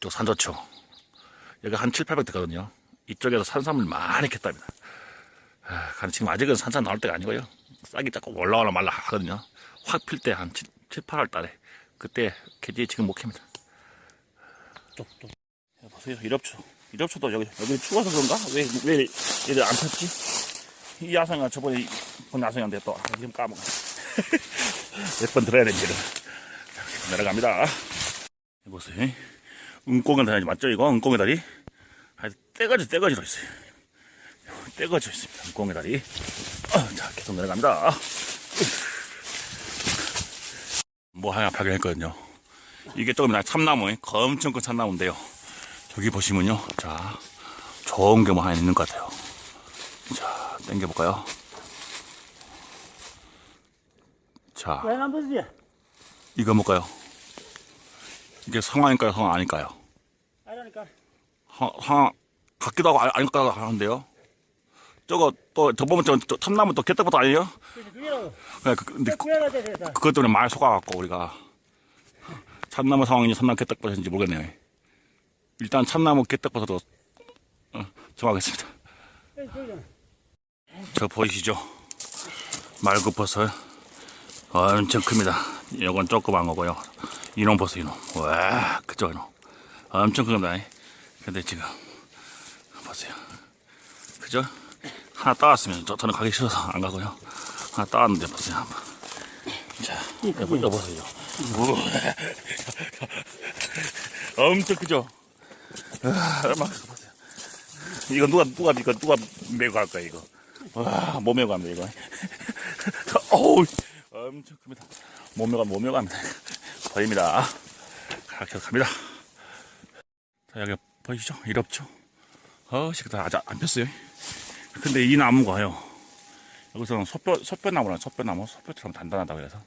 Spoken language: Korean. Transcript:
이쪽 산저초. 여기 한 7, 800 되거든요. 이쪽에서 산삼을 많이 캤답니다. 아, 지금 아직은 산삼 나올 때가 아니고요. 싹이 자꾸 올라오나 말라 하거든요. 확 필 때한 7, 7, 8월 달에. 그때 캐지 지금 못 캡니다. 또, 또. 야, 보세요. 이럽초. 이럽초도 여기, 여기 추워서 그런가? 왜, 왜 얘들 안 폈지? 이 야생아 저번에 본 야생한테 또 아, 지금 까먹어. 몇 번 들어야. 자, 내려갑니다. 보세요. 은꽁의 다리 맞죠? 이거 은꽁의 다리. 아주 떼거지 떼거지로 있어요. 떼거지로 있습니다. 은꽁의 다리. 어, 자 계속 내려갑니다. 뭐 하나 발견했거든요. 이게 조금 나 참나무, 엄청 큰 참나무인데요. 저기 보시면요. 자, 좋은 게 뭐 하나 있는 것 같아요. 자, 당겨볼까요? 자, 왜안 보지? 이거 뭘까요? 이게 성화일까요? 성화 아닐까요? 알아니까. 하, 하, 같기도 하고 아- 아닐 것 하는데요. 저거 또 저번 저, 저 참나무 또 개떡부터 아니에요? 그게라고. 네, 그, 근데 그. 그것 때문에 많이 속아갖고 우리가 참나무 상황인지 참나무 개떡버섯인지 모르겠네요. 일단 참나무 개떡버섯도 어, 정하겠습니다. 저 보이시죠? 말굽버섯 엄청 큽니다. 이건 조그만 거고요. 이놈버섯 이놈. 와, 그죠 이놈. 엄청 큽니다. 근데 지금 보세요. 그죠? 하나 따왔으면 저, 저는 가기 싫어서 안 가고요. 하나 따왔는데 보세요 한번. 자, 여보, 여보세요. 엄청 크죠? 아, 막 보세요. 이거 누가 누가 이거 누가 메고 갈 거야 이거. 와, 못 메고 갑니다 이거. 어우, 엄청 큽니다. 못 메고 못 메고 갑니다. 보입니다. 가르쳐 갑니다. 자, 여기 보이시죠? 이럽죠? 어, 식다 아직 안 폈어요. 근데 이 나무가요. 여기서는 소뼈, 소뼈나무라 소뼈나무, 소뼈처럼 단단하다고 해서